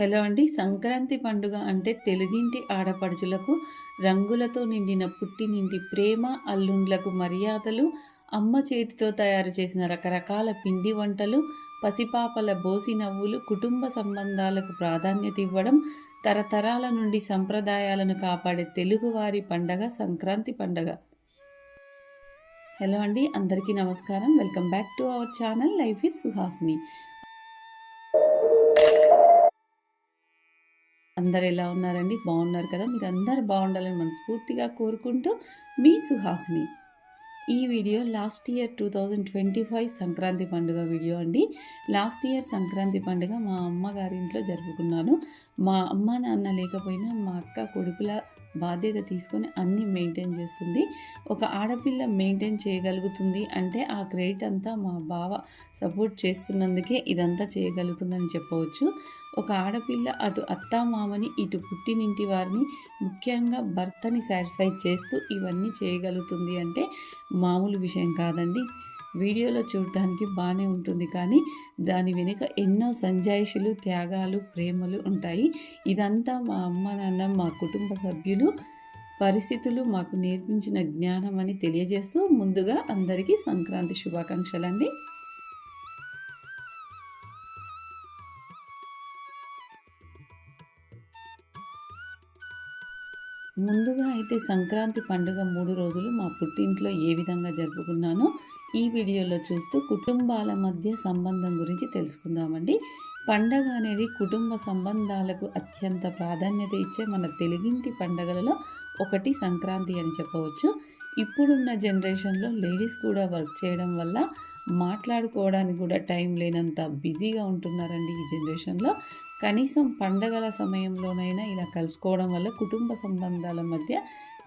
Hello అండి. సంక్రాంతి పండుగ అంటే తెలుగింటి ఆడపడుచులకు రంగులతో నిండిన పుట్టినింటి ప్రేమ అల్లుండ్లకు మర్యాదలు అమ్మ చేతితో తయారు చేసిన రకరకాల పిండి వంటలు పసిపాపల బోసి నవ్వులు కుటుంబ సంబంధాలకు ప్రాధాన్యత ఇవ్వడం తరతరాల నుండి సంప్రదాయాలను కాపాడే తెలుగువారి పండగ సంక్రాంతి పండగ. హలో అండి. అందరికీ నమస్కారం. Welcome back to our channel. Life is Suhasini. అందరు ఎలా ఉన్నారండి? బాగున్నారు కదా? మీరు అందరు బాగుండాలని మనస్ఫూర్తిగా కోరుకుంటూ మీ సుహాసిని. ఈ video last year two thousand twenty five Sankranti పండుగ వీడియో అండి. లాస్ట్ ఇయర్ సంక్రాంతి పండుగ మా అమ్మగారింట్లో జరుపుకున్నాను. మా అమ్మ నాన్న లేకపోయినా మా అక్క కొడుకుల బాధ్యత తీసుకొని అన్నీ మెయింటైన్ చేస్తుంది. ఒక ఆడపిల్ల మెయింటైన్ చేయగలుగుతుంది అంటే ఆ క్రెడిట్ అంతా మా బావ సపోర్ట్ చేస్తున్నందుకే ఇదంతా చేయగలుగుతుందని చెప్పవచ్చు. ఒక ఆడపిల్ల అటు అత్తామామని ఇటు పుట్టినింటి వారిని ముఖ్యంగా భర్తని సాటిస్ఫై చేస్తూ ఇవన్నీ చేయగలుగుతుంది అంటే మామూలు విషయం కాదండి. వీడియోలో చూడటానికి బాగానే ఉంటుంది కానీ దాని వెనుక ఎన్నో సంజాయిషులు త్యాగాలు ప్రేమలు ఉంటాయి. ఇదంతా మా అమ్మ నాన్న మా కుటుంబ సభ్యులు పరిస్థితులు మాకు నేర్పించిన జ్ఞానం అని తెలియజేస్తూ ముందుగా అందరికీ సంక్రాంతి శుభాకాంక్షలు ముందుగా అయితే సంక్రాంతి పండుగ మూడు రోజులు మా పుట్టింట్లో ఏ విధంగా జరుపుకున్నానో ఈ వీడియోలో చూస్తూ కుటుంబాల మధ్య సంబంధం గురించి తెలుసుకుందామండి. పండగ అనేది కుటుంబ సంబంధాలకు అత్యంత ప్రాధాన్యత ఇచ్చే మన తెలుగింటి పండగలలో ఒకటి సంక్రాంతి అని చెప్పవచ్చు. ఇప్పుడున్న జనరేషన్లో లేడీస్ కూడా వర్క్ చేయడం వల్ల మాట్లాడుకోవడానికి కూడా టైం లేనంత బిజీగా ఉంటున్నారండి ఈ జనరేషన్లో. కనీసం పండగల సమయంలోనైనా ఇలా కలుసుకోవడం వల్ల కుటుంబ సంబంధాల మధ్య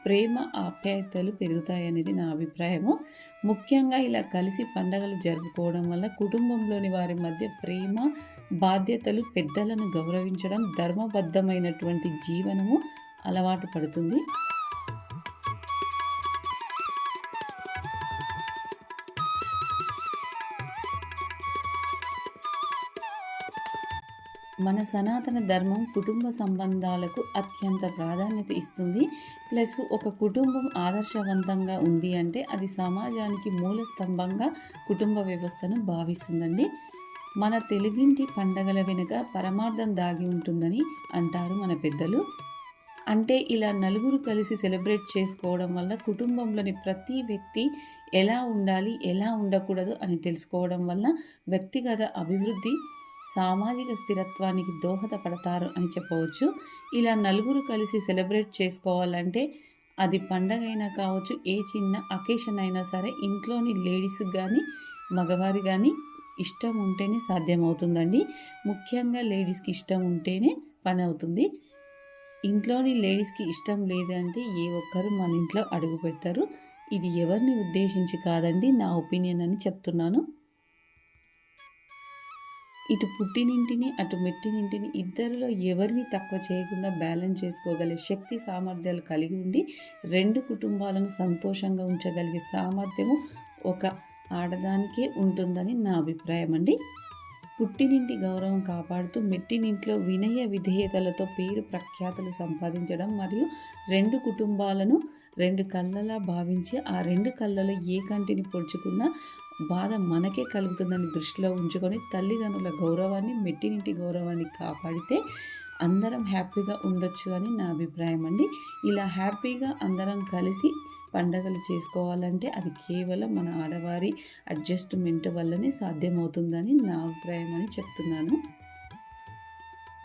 ప్రేమ ఆప్యాయతలు పెరుగుతాయనేది నా అభిప్రాయము. ముఖ్యంగా ఇలా కలిసి పండగలు జరుపుకోవడం వల్ల కుటుంబంలోని వారి మధ్య ప్రేమ బాధ్యతలు పెద్దలను గౌరవించడం ధర్మబద్ధమైనటువంటి జీవనము అలవాటు పడుతుంది. మన సనాతన ధర్మం కుటుంబ సంబంధాలకు అత్యంత ప్రాధాన్యత ఇస్తుంది. ప్లస్ ఒక కుటుంబం ఆదర్శవంతంగా ఉంది అంటే అది సమాజానికి మూల స్తంభంగా కుటుంబ వ్యవస్థను భావిస్తుందండి. మన తెలుగింటి పండగల వెనుక పరమార్థం దాగి ఉంటుందని అంటారు మన పెద్దలు. అంటే ఇలా నలుగురు కలిసి సెలబ్రేట్ చేసుకోవడం వల్ల కుటుంబంలోని ప్రతి వ్యక్తి ఎలా ఉండాలి ఎలా ఉండకూడదు అని తెలుసుకోవడం వల్ల వ్యక్తిగత అభివృద్ధి సామాజిక స్థిరత్వానికి దోహదపడతారు అని చెప్పవచ్చు. ఇలా నలుగురు కలిసి సెలబ్రేట్ చేసుకోవాలంటే అది పండగ అయినా కావచ్చు ఏ చిన్న అకేషన్ అయినా సరే ఇంట్లోని లేడీస్ కానీ మగవారి కానీ ఇష్టం ఉంటేనే సాధ్యమవుతుందండి. ముఖ్యంగా లేడీస్కి ఇష్టం ఉంటేనే పని అవుతుంది. ఇంట్లోని లేడీస్కి ఇష్టం లేదంటే ఏ ఒక్కరు మన ఇంట్లో అడుగు పెట్టరు ఇది ఎవరిని ఉద్దేశించి కాదండి నా ఒపీనియన్ అని చెప్తున్నాను. ఇటు పుట్టినింటిని అటు మెట్టినింటిని ఇద్దరిలో ఎవరిని తక్కువ చేయకుండా బ్యాలెన్స్ చేసుకోగలిగే శక్తి సామర్థ్యాలు కలిగి ఉండి రెండు కుటుంబాలను సంతోషంగా ఉంచగలిగే సామర్థ్యము ఒక ఆడదానికే ఉంటుందని నా అభిప్రాయం అండి. పుట్టినింటి గౌరవం కాపాడుతూ మెట్టినింట్లో వినయ విధేయతలతో పేరు ప్రఖ్యాతలు సంపాదించడం మరియు రెండు కుటుంబాలను రెండు కళ్ళలా భావించి ఆ రెండు కళ్ళలో ఏ కంటిని పొడుచుకున్నా బాధ మనకే కలుగుతుందని దృష్టిలో ఉంచుకొని తల్లిదండ్రుల గౌరవాన్ని మెట్టినింటి గౌరవాన్ని కాపాడితే అందరం హ్యాపీగా ఉండొచ్చు అని నా అభిప్రాయం అండి. ఇలా హ్యాపీగా అందరం కలిసి పండగలు చేసుకోవాలంటే అది కేవలం మన ఆడవారి అడ్జస్ట్మెంట్ వల్లనే సాధ్యమవుతుందని నా అభిప్రాయం అని చెప్తున్నాను.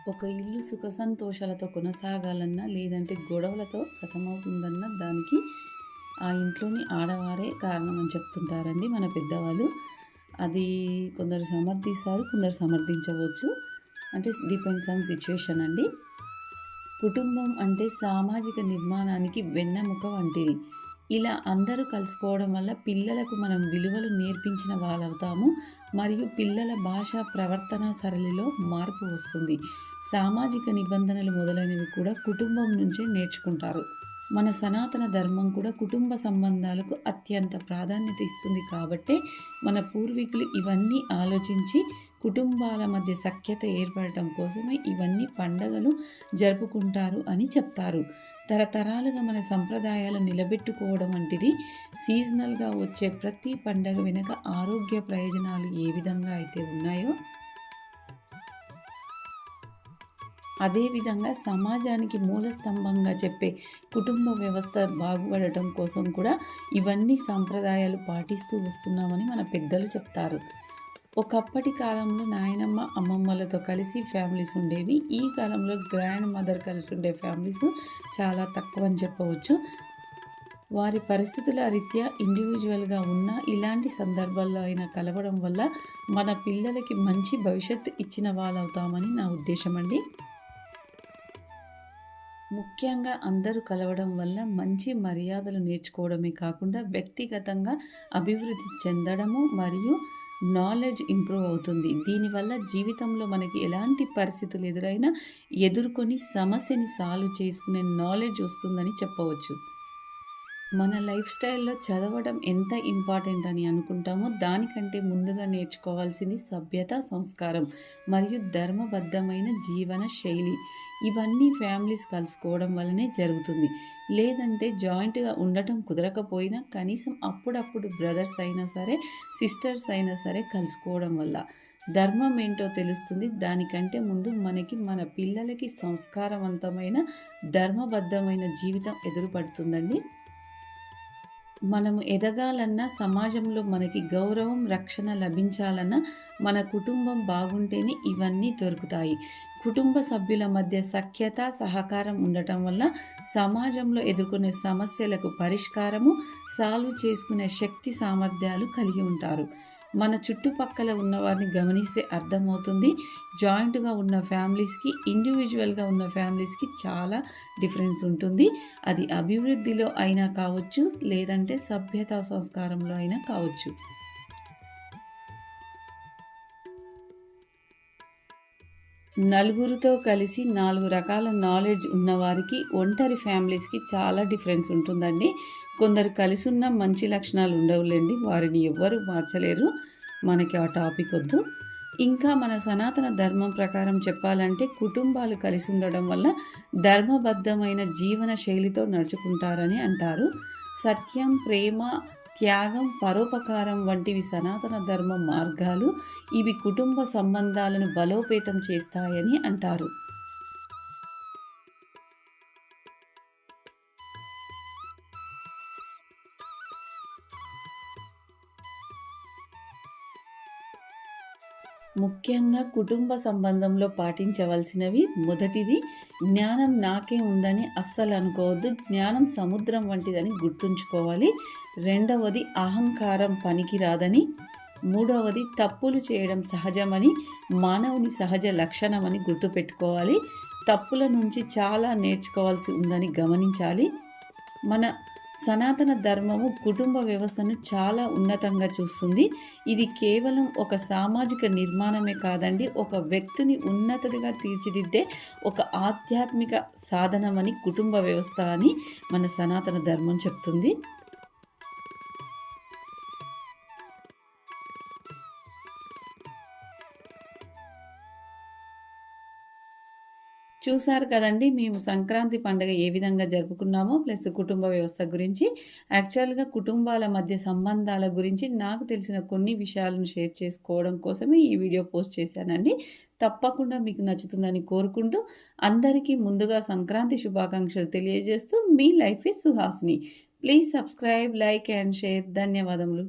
ఒక ఇల్లు సుఖ సంతోషాలతో కొనసాగాలన్నా లేదంటే గొడవలతో సతమవుతుందన్న దానికి ఆ ఇంట్లోని ఆడవారే కారణం అని చెప్తుంటారండి మన పెద్దవాళ్ళు. అది కొందరు సమర్థిస్తారు కొందరు సమర్థించవచ్చు. అంటే డిపెండ్స్ ఆన్ సిచ్యువేషన్ అండి. కుటుంబం అంటే సామాజిక నిర్మాణానికి వెన్నెముక వంటిది. ఇలా అందరూ కలుసుకోవడం వల్ల పిల్లలకు మనం విలువలు నేర్పించిన వాళ్ళవుతాము. మరియు పిల్లల భాష ప్రవర్తన సరళిలో మార్పు వస్తుంది. సామాజిక నిబంధనలు మొదలైనవి కూడా కుటుంబం నుంచే నేర్చుకుంటారు. మన సనాతన ధర్మం కూడా కుటుంబ సంబంధాలకు అత్యంత ప్రాధాన్యత ఇస్తుంది కాబట్టే మన పూర్వీకులు ఇవన్నీ ఆలోచించి కుటుంబాల మధ్య సఖ్యత ఏర్పడటం కోసమే ఇవన్నీ పండగలు జరుపుకుంటారు అని చెప్తారు. తరతరాలుగా మన సంప్రదాయాలు నిలబెట్టుకోవడం వంటిది సీజనల్గా వచ్చే ప్రతి పండగ వెనుక ఆరోగ్య ప్రయోజనాలు ఏ విధంగా అయితే ఉన్నాయో అదేవిధంగా సమాజానికి మూల స్తంభంగా చెప్పే కుటుంబ వ్యవస్థ బాగుపడటం కోసం కూడా ఇవన్నీ సాంప్రదాయాలు పాటిస్తూ వస్తున్నామని మన పెద్దలు చెప్తారు. ఒకప్పటి కాలంలో నాయనమ్మ అమ్మమ్మలతో కలిసి ఫ్యామిలీస్ ఉండేవి. ఈ కాలంలో గ్రాండ్ మదర్ కలిసి ఉండే ఫ్యామిలీస్ చాలా తక్కువ అని చెప్పవచ్చు. వారి పరిస్థితుల రీత్యా ఇండివిజువల్గా ఉన్న ఇలాంటి సందర్భాల్లో అయినా కలవడం వల్ల మన పిల్లలకి మంచి భవిష్యత్తు ఇచ్చిన వాళ్ళవుతామని నా ఉద్దేశం అండి ముఖ్యంగా అందరూ కలవడం వల్ల మంచి మర్యాదలు నేర్చుకోవడమే కాకుండా వ్యక్తిగతంగా అభివృద్ధి చెందడము మరియు నాలెడ్జ్ ఇంప్రూవ్ అవుతుంది. దీనివల్ల జీవితంలో మనకి ఎలాంటి పరిస్థితులు ఎదురైనా ఎదుర్కొని సమస్యని సాల్వ్ చేసుకునే నాలెడ్జ్ వస్తుందని చెప్పవచ్చు. మన లైఫ్ స్టైల్లో చదవడం ఎంత ఇంపార్టెంట్ అని అనుకుంటామో దానికంటే ముందుగా నేర్చుకోవాల్సింది సభ్యత సంస్కారం మరియు ధర్మబద్ధమైన జీవన శైలి. ఇవన్నీ ఫ్యామిలీస్ కలుసుకోవడం వల్లనే జరుగుతుంది. లేదంటే జాయింట్గా ఉండటం కుదరకపోయినా కనీసం అప్పుడప్పుడు బ్రదర్స్ అయినా సరే సిస్టర్స్ అయినా సరే కలుసుకోవడం వల్ల. ధర్మం ఏంటో తెలుస్తుంది. దానికంటే ముందు మనకి మన పిల్లలకి సంస్కారవంతమైన ధర్మబద్ధమైన జీవితం ఎదురుపడుతుందండి. మనము ఎదగాలన్నా సమాజంలో మనకి గౌరవం రక్షణ లభించాలన్నా మన కుటుంబం బాగుంటేనే ఇవన్నీ దొరుకుతాయి. కుటుంబ సభ్యుల మధ్య సఖ్యత సహకారం ఉండటం వల్ల సమాజంలో ఎదుర్కొనే సమస్యలకు పరిష్కారము సాల్వ్ చేసుకునే శక్తి సామర్థ్యాలు కలిగి ఉంటారు. మన చుట్టుపక్కల ఉన్నవారిని గమనిస్తే అర్థమవుతుంది. జాయింట్గా ఉన్న ఫ్యామిలీస్కి ఇండివిజువల్గా ఉన్న ఫ్యామిలీస్కి చాలా డిఫరెన్స్ ఉంటుంది. అది అభివృద్ధిలో అయినా కావచ్చు లేదంటే సభ్యతా సంస్కారంలో అయినా కావచ్చు. నలుగురితో కలిసి నాలుగు రకాల నాలెడ్జ్ ఉన్నవారికి ఒంటరి ఫ్యామిలీస్కి చాలా డిఫరెన్స్ ఉంటుందండి. కొందరు కలిసి ఉన్న మంచి లక్షణాలు ఉండవులేండి. వారిని ఎవ్వరు మార్చలేరు. మనకి ఆ టాపిక్ వద్దు. ఇంకా మన సనాతన ధర్మం ప్రకారం చెప్పాలంటే కుటుంబాలు కలిసి ఉండడం వల్ల ధర్మబద్ధమైన జీవన శైలితో నడుచుకుంటారని అంటారు. సత్యం ప్రేమ త్యాగం పరోపకారం వంటివి సనాతన ధర్మ మార్గాలు ఇవి కుటుంబ సంబంధాలను బలోపేతం చేస్తాయని అంటారు. ముఖ్యంగా కుటుంబ సంబంధంలో పాటించవలసినవి మొదటిది జ్ఞానం నాకే ఉందని అస్సలు అనుకోవద్దు. జ్ఞానం సముద్రం వంటిదని గుర్తుంచుకోవాలి. రెండవది అహంకారం పనికిరాదని మూడవది తప్పులు చేయడం సహజమని. మానవుని సహజ లక్షణమని గుర్తుపెట్టుకోవాలి. తప్పుల నుంచి చాలా నేర్చుకోవాల్సి ఉందని గమనించాలి. మన సనాతన ధర్మము కుటుంబ వ్యవస్థను చాలా ఉన్నతంగా చూస్తుంది. ఇది కేవలం ఒక సామాజిక నిర్మాణమే కాదండి ఒక వ్యక్తిని ఉన్నతుడిగా తీర్చిదిద్దే ఒక ఆధ్యాత్మిక సాధనమని కుటుంబ వ్యవస్థ అని మన సనాతన ధర్మం చెప్తుంది. చూసారు కదండి మేము సంక్రాంతి పండుగ ఏ విధంగా జరుపుకున్నామో ప్లస్ కుటుంబ వ్యవస్థ గురించి. యాక్చువల్గా కుటుంబాల మధ్య సంబంధాల గురించి నాకు తెలిసిన కొన్ని విషయాలను షేర్ చేసుకోవడం కోసమే ఈ వీడియో పోస్ట్ చేశానండి. తప్పకుండా మీకు నచ్చుతుందని కోరుకుంటూ అందరికీ ముందుగా సంక్రాంతి శుభాకాంక్షలు తెలియజేస్తూ మీ life is Suhasini. Please subscribe like and share. ధన్యవాదములు.